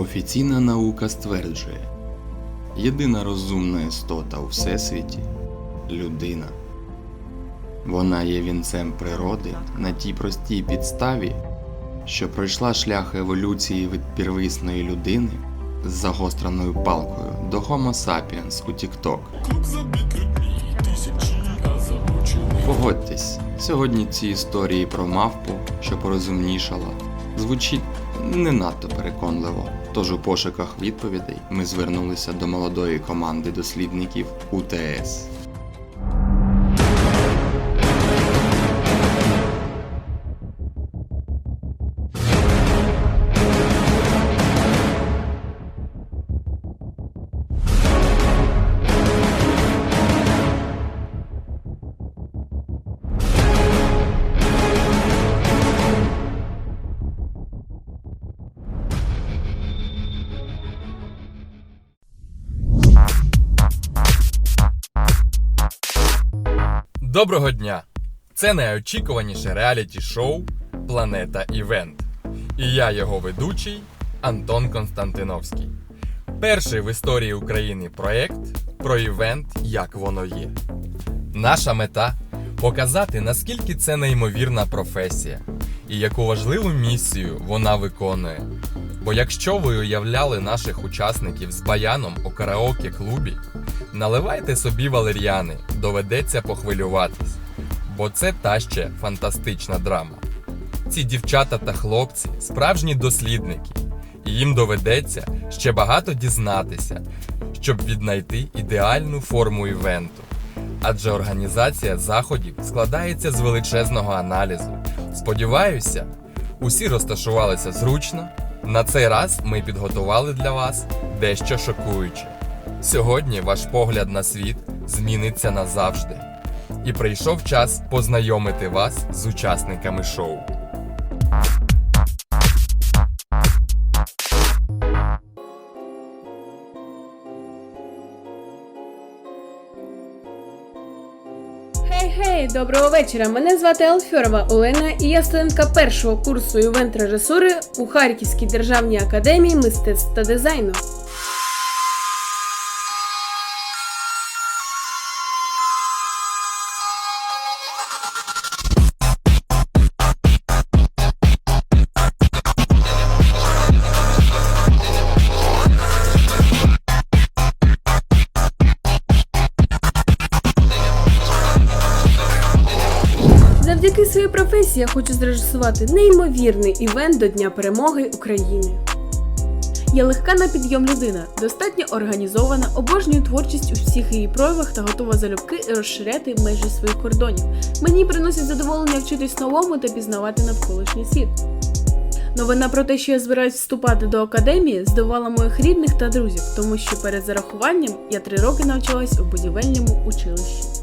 Офіційна наука стверджує, єдина розумна істота у всесвіті людина. Вона є вінцем природи на тій простій підставі, що пройшла шлях еволюції від первісної людини з загостреною палкою до Homo sapiens у TikTok. Погодьтесь, сьогодні ці історії про мавпу, що порозумнішала, звучить не надто переконливо. Тож у пошуках відповідей ми звернулися до молодої команди дослідників УТС. Доброго дня! Це найочікуваніше реаліті-шоу Планета Івент. І я його ведучий Антон Константиновський. Перший в історії України проєкт про івент як воно є. Наша мета показати, наскільки це неймовірна професія і яку важливу місію вона виконує. Бо якщо ви уявляли наших учасників з баяном у караоке-клубі, наливайте собі валер'яни, доведеться похвилюватись, бо це та ще фантастична драма. Ці дівчата та хлопці справжні дослідники, і їм доведеться ще багато дізнатися, щоб віднайти ідеальну форму івенту. Адже організація заходів складається з величезного аналізу. Сподіваюся, усі розташувалися зручно. На цей раз ми підготували для вас дещо шокуюче. Сьогодні ваш погляд на світ зміниться назавжди. І прийшов час познайомити вас з учасниками шоу. Хей-хей, доброго вечора. Мене звати Алфьорова Олена, і я студентка першого курсу івент-режисури у Харківській державній академії мистецтв та дизайну. Хочу неймовірний івент до Дня перемоги України. Я легка на підйом людина, достатньо організована, обожнюю творчість у всіх її проявах та готова залюбки розширяти межі своїх кордонів. Мені приносить задоволення вчитись новому та пізнавати навколишній світ. Новина про те, що я збираюсь вступати до академії, здивувала моїх рідних та друзів, тому що перед зарахуванням я три роки навчалась у будівельному училищі.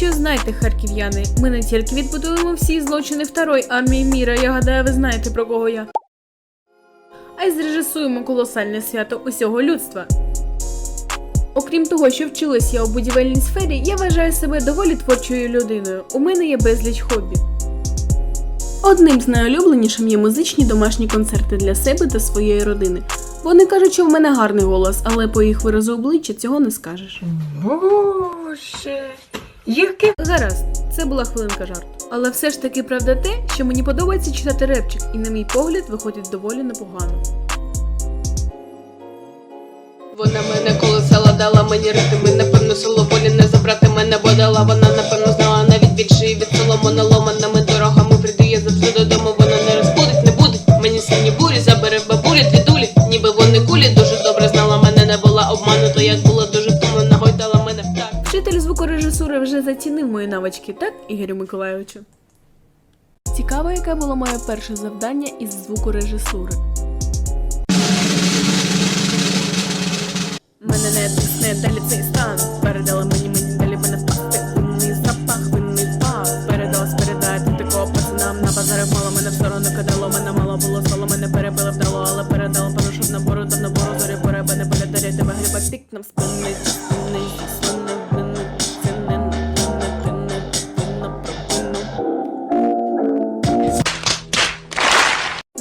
Що знайте, харків'яни, ми не тільки відбудуємо всі злочини второї армії міра, я гадаю, ви знаєте про кого я. А й зрежисуємо колосальне свято усього людства. Окрім того, що вчилась я у будівельній сфері, я вважаю себе доволі творчою людиною. У мене є безліч хобі. Одним з найулюбленішим є музичні домашні концерти для себе та своєї родини. Вони кажуть, що в мене гарний голос, але по їх виразу обличчя цього не скажеш. Боже, яке Гаразд, це була хвилинка жарту. Але все ж таки правда те, що мені подобається читати репчик, і на мій погляд виходить доволі непогано. Вона мене колесала, дала мені ритми, мої навички, так, Ігорю Миколайовичу? Цікаво, яке було моє перше завдання із звуку режисури? Мене не тисне далі цей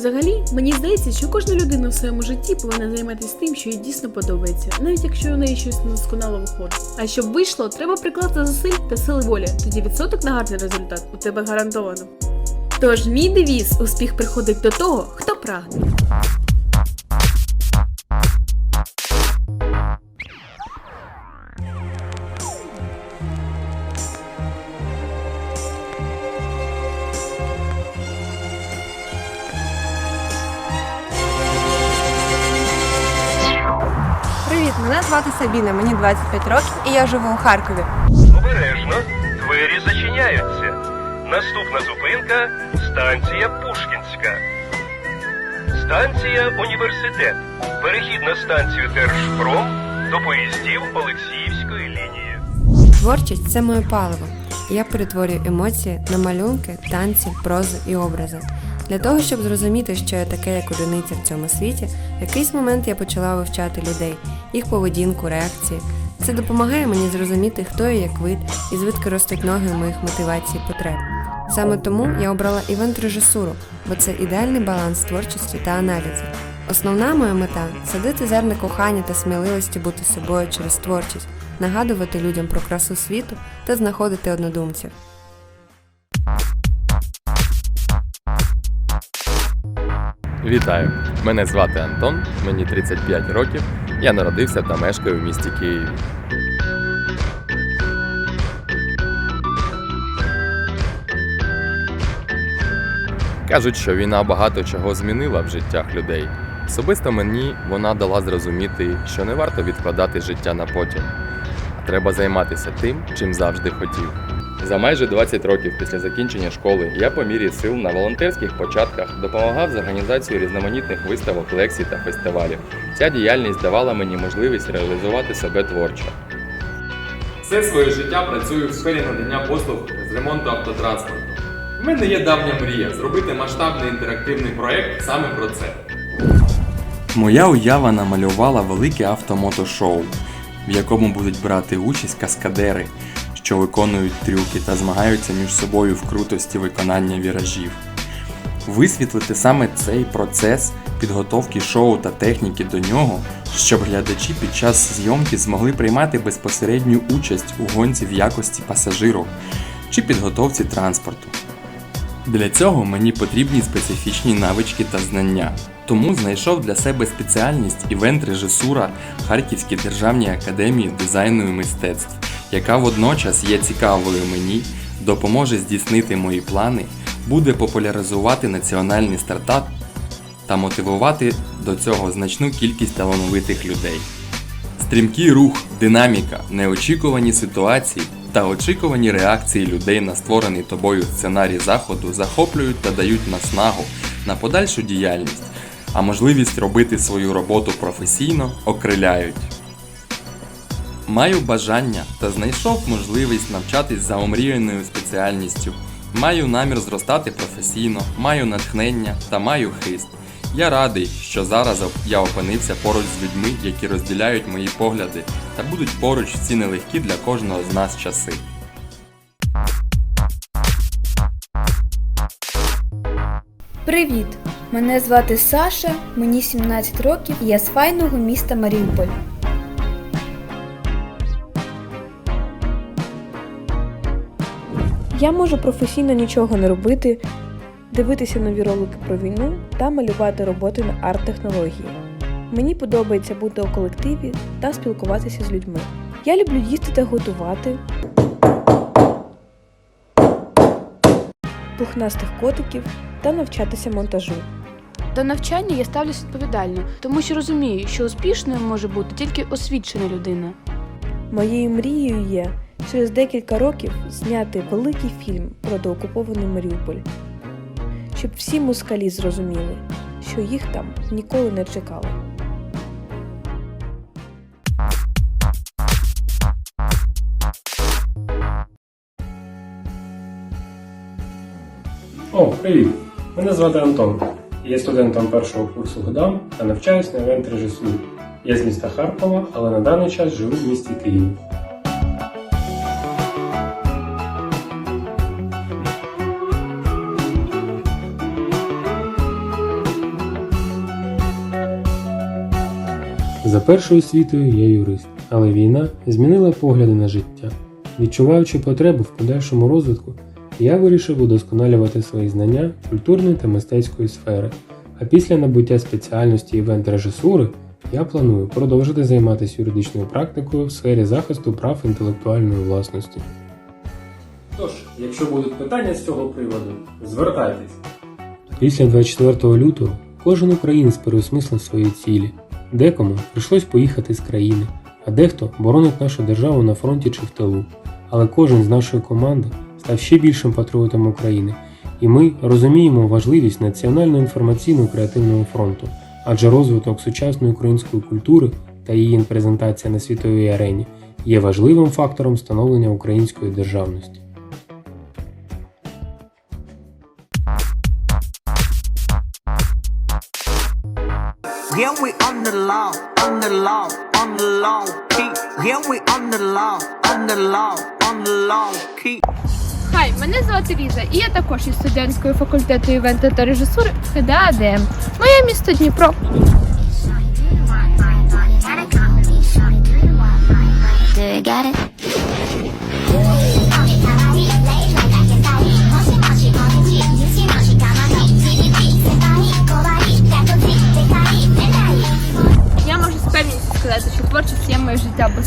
Взагалі, мені здається, що кожна людина в своєму житті повинна займатися тим, що їй дійсно подобається, навіть якщо у неї щось недосконало виходить. А щоб вийшло, треба прикласти зусиль та сили волі. Тоді відсоток на гарний результат у тебе гарантовано. Тож мій девіз успіх приходить до того, хто прагне. Сабіна, мені 25 років і я живу у Харкові. Обережно, двері зачиняються. Наступна зупинка станція Пушкінська. Станція Університет. Перехід на станцію Держпром до поїздів Олексіївської лінії. Творчість це моє паливо. Я перетворюю емоції на малюнки, танці, прозу і образи. Для того, щоб зрозуміти, що я таке як одиниця в цьому світі, в якийсь момент я почала вивчати людей, їх поведінку, реакції. Це допомагає мені зрозуміти, хто я як вид і звідки ростуть ноги моїх мотивацій і потреб. Саме тому я обрала івент-режисуру, бо це ідеальний баланс творчості та аналізу. Основна моя мета садити зерна кохання та сміливості бути собою через творчість, нагадувати людям про красу світу та знаходити однодумців. Вітаю! Мене звати Антон, мені 35 років. Я народився та мешкаю в місті Києві. Кажуть, що війна багато чого змінила в життях людей. Особисто мені вона дала зрозуміти, що не варто відкладати життя на потім, а треба займатися тим, чим завжди хотів. За майже 20 років після закінчення школи я по мірі сил на волонтерських початках допомагав з організацією різноманітних виставок, лекцій та фестивалів. Ця діяльність давала мені можливість реалізувати себе творчо. Все своє життя працюю в сфері надання послуг з ремонту автотранспорту. У мене є давня мрія зробити масштабний інтерактивний проект саме про це. Моя уява намалювала велике автомотошоу, в якому будуть брати участь каскадери, що виконують трюки та змагаються між собою в крутості виконання віражів. Висвітлити саме цей процес підготовки шоу та техніки до нього, щоб глядачі під час зйомки змогли приймати безпосередню участь у гонці в якості пасажиру чи підготовці транспорту. Для цього мені потрібні специфічні навички та знання. Тому знайшов для себе спеціальність івент-режисура Харківській державній академії дизайну і мистецтв, яка водночас є цікавою мені, допоможе здійснити мої плани, буде популяризувати національний стартап та мотивувати до цього значну кількість талановитих людей. Стрімкий рух, динаміка, неочікувані ситуації та очікувані реакції людей на створений тобою сценарій заходу захоплюють та дають наснагу на подальшу діяльність, а можливість робити свою роботу професійно окриляють. Маю бажання та знайшов можливість навчатись за омріяною спеціальністю. Маю намір зростати професійно, маю натхнення та маю хист. Я радий, що зараз я опинився поруч з людьми, які розділяють мої погляди та будуть поруч ці нелегкі для кожного з нас часи. Привіт! Мене звати Саша, мені 17 років, я з файного міста Маріуполь. Я можу професійно нічого не робити, дивитися нові ролики про війну та малювати роботи на арт-технології. Мені подобається бути у колективі та спілкуватися з людьми. Я люблю їсти та готувати пухнастих котиків та навчатися монтажу. До навчання я ставлюсь відповідально, тому що розумію, що успішною може бути тільки освічена людина. Моєю мрією є через декілька років зняти великий фільм про доокупований Маріуполь, щоб всі москалі зрозуміли, що їх там ніколи не чекали. О, привіт! Мене звати Антон. Я студентом першого курсу ГДАМ та навчаюсь на івент-режисурі. Я з міста Харкова, але на даний час живу в місті Києві. Першою освітою я юрист, але війна змінила погляди на життя. Відчуваючи потребу в подальшому розвитку, я вирішив удосконалювати свої знання культурної та мистецької сфери. А після набуття спеціальності івент-режисури я планую продовжити займатися юридичною практикою в сфері захисту прав інтелектуальної власності. Тож, якщо будуть питання з цього приводу, звертайтесь. Після 24 лютого кожен українець переосмислив свої цілі. Декому прийшлось поїхати з країни, а дехто боронить нашу державу на фронті чи в тилу. Але кожен з нашої команди став ще більшим патріотом України, і ми розуміємо важливість національного інформаційного креативного фронту, адже розвиток сучасної української культури та її презентація на світовій арені є важливим фактором становлення української державності. Yeah, we the law, on the law, on the law, key. Yeah, we on the law, on the law, on the law, key. Хай, мене звати Ліза, і я також із студентського факультету івенту та режисури ХДА АДМ. Моє місто Дніпро.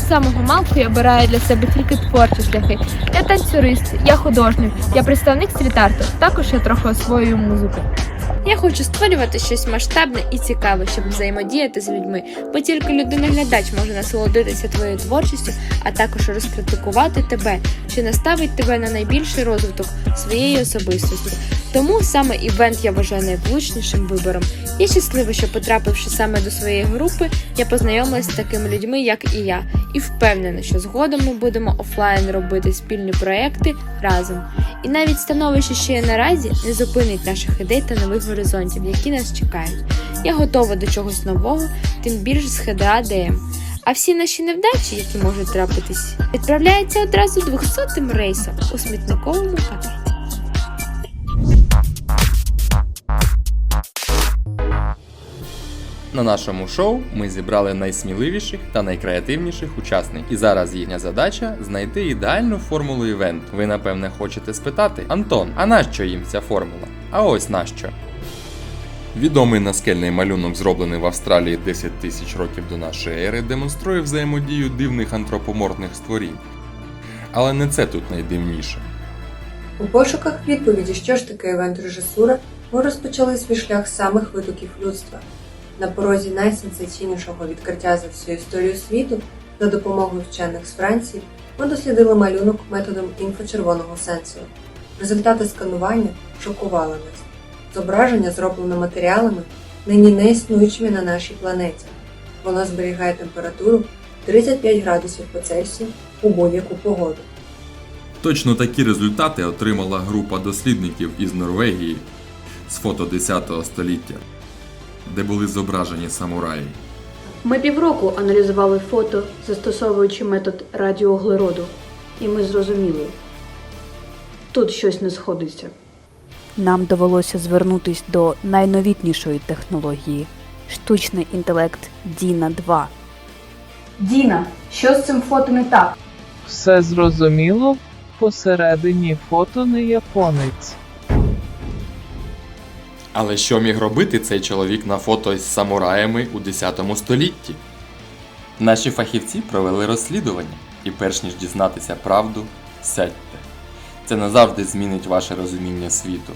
Самого малку я обираю для себе тільки творчі шляхи. Я танцюрист, я художник, я представник стріт-арту, також я трохи освоюю музику. Я хочу створювати щось масштабне і цікаве, щоб взаємодіяти з людьми, бо тільки людина-глядач може насолодитися твоєю творчістю, а також розкритикувати тебе, чи наставить тебе на найбільший розвиток своєї особистості. Тому саме івент я вважаю найвлучнішим вибором. Я щаслива, що потрапивши саме до своєї групи, я познайомилася з такими людьми, як і я, і впевнена, що згодом ми будемо офлайн робити спільні проекти разом. І навіть становище, що є наразі, не зупинить наших ідей та нових горизонтів, які нас чекають. Я готова до чогось нового, тим більше з ХДАДМ. А всі наші невдачі, які можуть трапитись, відправляються одразу 200-м рейсом у смітниковому пакеті. На нашому шоу ми зібрали найсміливіших та найкреативніших учасників. І зараз їхня задача знайти ідеальну формулу івенту. Ви напевне хочете спитати, Антон, а нащо їм ця формула? А ось нащо. Відомий наскельний малюнок, зроблений в Австралії 10 тисяч років до нашої ери, демонструє взаємодію дивних антропоморфних створінь. Але не це тут найдивніше. У пошуках відповіді, що ж таке івент-режисура, ми розпочали свій шлях самих витоків людства. На порозі найсенсаційнішого відкриття за всю історію світу за допомогою вчених з Франції ми дослідили малюнок методом інфочервоного сенсору. Результати сканування шокували нас. Зображення, зроблене матеріалами, нині не існуючими на нашій планеті. Воно зберігає температуру 35 градусів по Цельсію у будь-яку погоду. Точно такі результати отримала група дослідників із Норвегії з фото 10 століття, де були зображені самураї. Ми півроку аналізували фото, застосовуючи метод радіоуглероду, і ми зрозуміли, тут щось не сходиться. Нам довелося звернутись до найновітнішої технології штучний інтелект Діна 2. Діна, що з цим фото не так? Все зрозуміло, посередині фото не японець. Але що міг робити цей чоловік на фото з самураями у 10 столітті? Наші фахівці провели розслідування, і перш ніж дізнатися правду, сядьте. Це назавжди змінить ваше розуміння світу.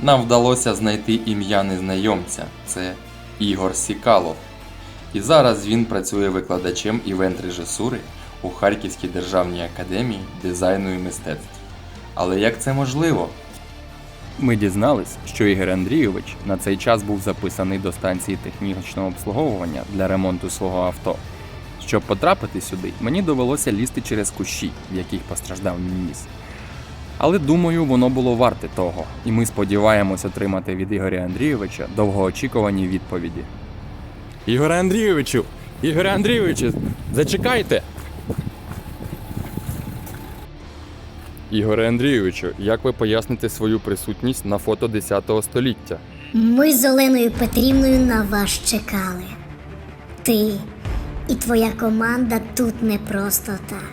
Нам вдалося знайти ім'я незнайомця це Ігор Сікалов. І зараз він працює викладачем івент-режисури у Харківській державній академії дизайну і мистецтв. Але як це можливо? Ми дізнались, що Ігор Андрійович на цей час був записаний до станції технічного обслуговування для ремонту свого авто. Щоб потрапити сюди, мені довелося лізти через кущі, в яких постраждав мій ніс. Але думаю, воно було варте того, і ми сподіваємось отримати від Ігоря Андрійовича довгоочікувані відповіді. Ігоре Андрійовичу, Ігоре Андрійовичу, зачекайте. Ігоре Андрійовичу, як ви поясните свою присутність на фото 10 століття? Ми з Оленою Петрівною на вас чекали. Ти і твоя команда тут не просто так.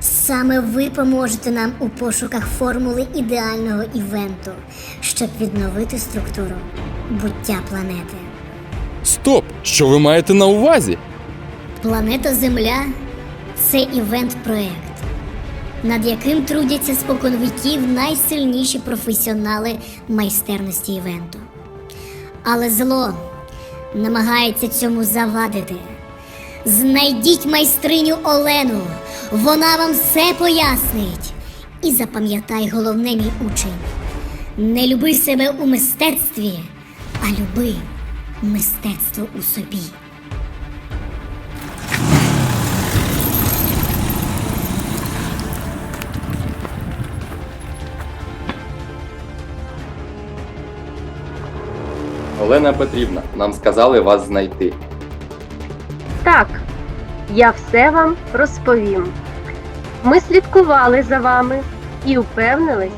Саме ви поможете нам у пошуках формули ідеального івенту, щоб відновити структуру буття планети. Стоп! Що ви маєте на увазі? Планета Земля це івент-проект, над яким трудяться спокон віків найсильніші професіонали майстерності івенту. Але зло намагається цьому завадити. Знайдіть майстриню Олену, вона вам все пояснить. І запам'ятай головне, мій учень: не люби себе у мистецтві, а люби мистецтво у собі. Олена Петрівна, нам сказали вас знайти. Так, я все вам розповім. Ми слідкували за вами і впевнились,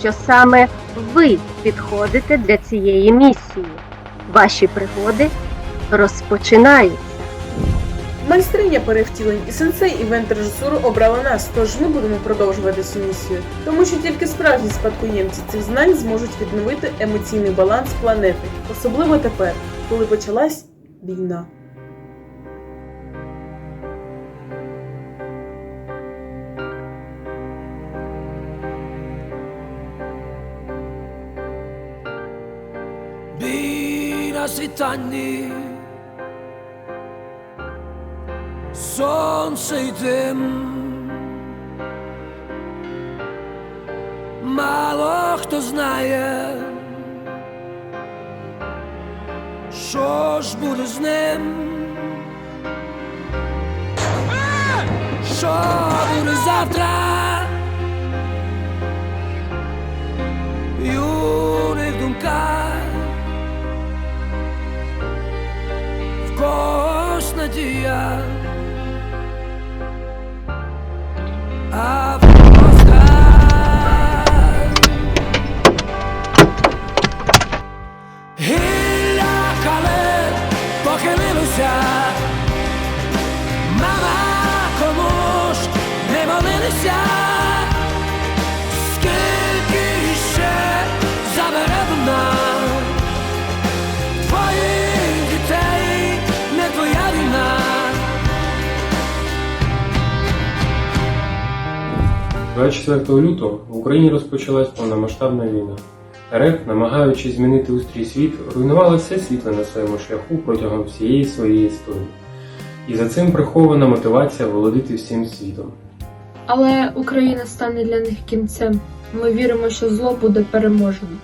що саме ви підходите для цієї місії. Ваші пригоди розпочинаються. Майстриня перевтілень і сенсей івент режисуру обрала нас, тож ми будемо продовжувати цю місію, тому що тільки справжні спадкоємці цих знань зможуть відновити емоційний баланс планети, особливо тепер, коли почалась війна. Світанні, сонце й дим. Мало хто знає, що ж буде з ним, що буде завтра. Юних думках в когось надія, мама кому ж не молилися, 24 лютого в Україні розпочалась повномасштабна війна. РФ, намагаючись змінити устрій світу, руйнувала все світло на своєму шляху протягом всієї своєї історії. І за цим прихована мотивація володіти всім світом. Але Україна стане для них кінцем. Ми віримо, що зло буде переможено.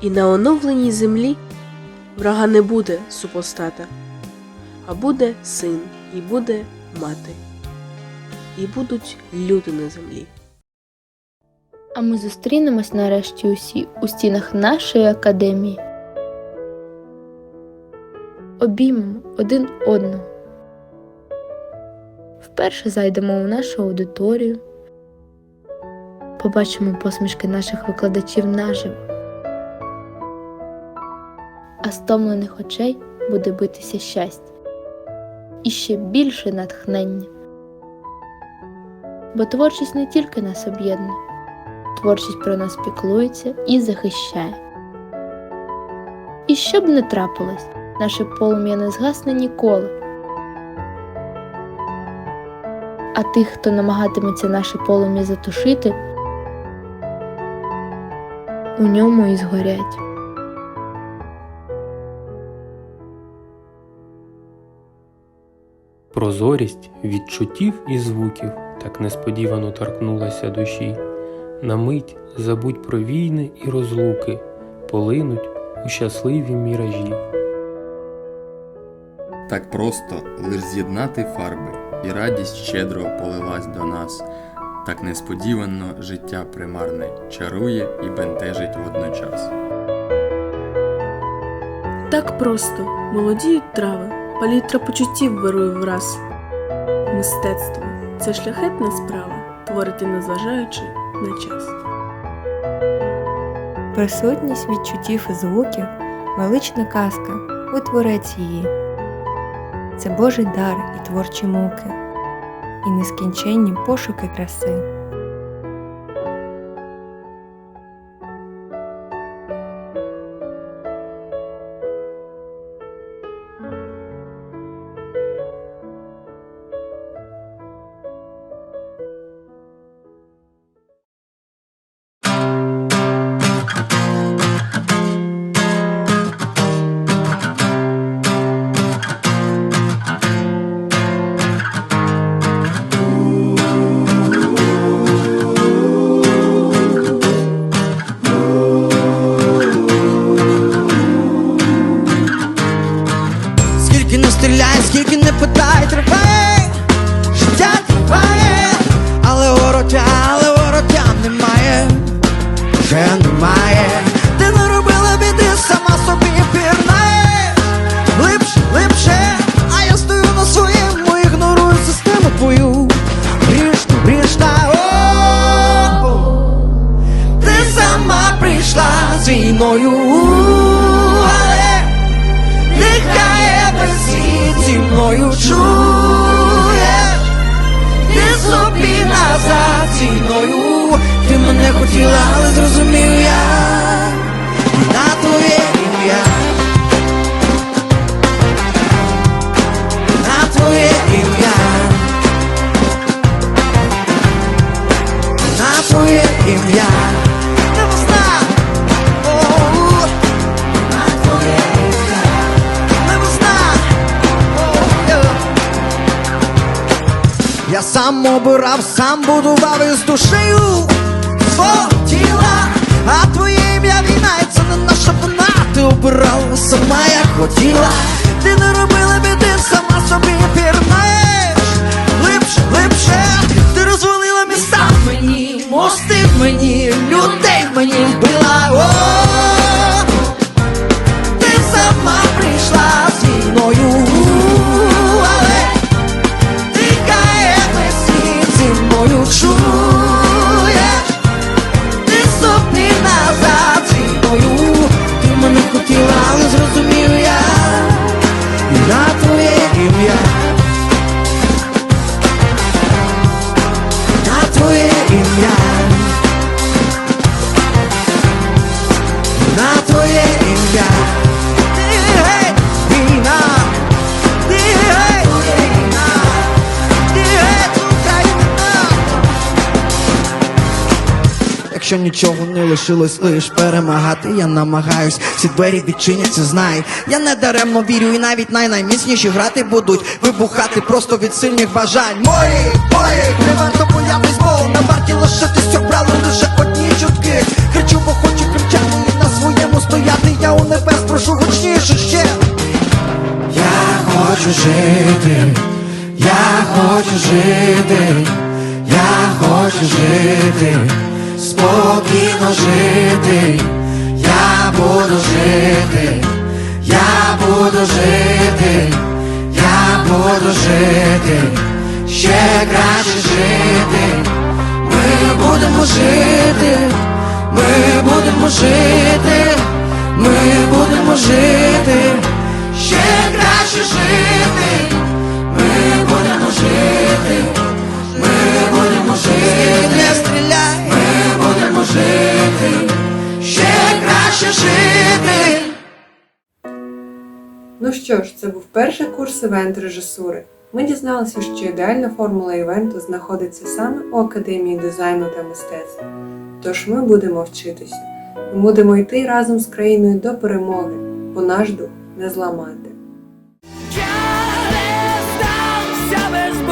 І на оновленій землі врага не буде супостата, а буде син, і буде мати, і будуть люди на землі. А ми зустрінемось нарешті усі у стінах нашої академії. Обіймемо один одного. Вперше зайдемо у нашу аудиторію, побачимо посмішки наших викладачів наживо, а стомлених очей буде битися щастя і ще більше натхнення. Бо творчість не тільки нас об'єднує, творчість про нас піклується і захищає. І що б не трапилось, наше полум'я не згасне ніколи. А тих, хто намагатиметься наше полум'я затушити, у ньому і згорять. Прозорість відчуттів і звуків так несподівано торкнулася душі. На мить забудь про війни і розлуки, полинуть у щасливі міражі. Так просто лиш з'єднати фарби, і радість щедро полилась до нас. Так несподівано життя примарне чарує і бентежить водночас. Так просто молодіють трави, Палітра почуттів вирує враз. Мистецтво це шляхетна справа, творити незважаючи на час. Присутність відчуттів і звуків велична казка, ви творець її. Це Божий дар і творчі муки, і нескінченні пошуки краси. Сам обирав, сам будував із душею свого тіла, а твоє ім'я війна, і це не наша вина. Ти обирала сама, як хотіла. Ти не робила біди, сама собі пірнаєш. Глибше, глибше, ти розвалила міста в мені, мости в мені, людей мені вбила. О, ти сама прийшла зі мною, Якщо нічого не лишилось лиш перемагати, я намагаюсь, всі двері відчиняться, знай. Я не даремно вірю, і навіть най-найміцніші грати будуть вибухати просто від сильних бажань. Мої, мої, не варто боятись, бо на варті лишитись обрали лише одні чутки. Кричу, бо хочу кричати і на своєму стояти. Я у небес прошу гучніше ще. Я хочу жити, я хочу жити, я хочу жити, спокійно жити, я буду жити, я буду жити, я буду жити, ще краще жити, ми будемо жити, ми будемо жити, ми будемо жити, ще краще жити, ми будемо жити, ми будемо жити, жити, ще краще жити. Ну що ж, це був перший курс івент-режисури. Ми дізналися, що ідеальна формула івенту знаходиться саме у Академії дизайну та мистецтв. Тож ми будемо вчитися. Ми будемо йти разом з країною до перемоги, бо наш дух не зламати. здався без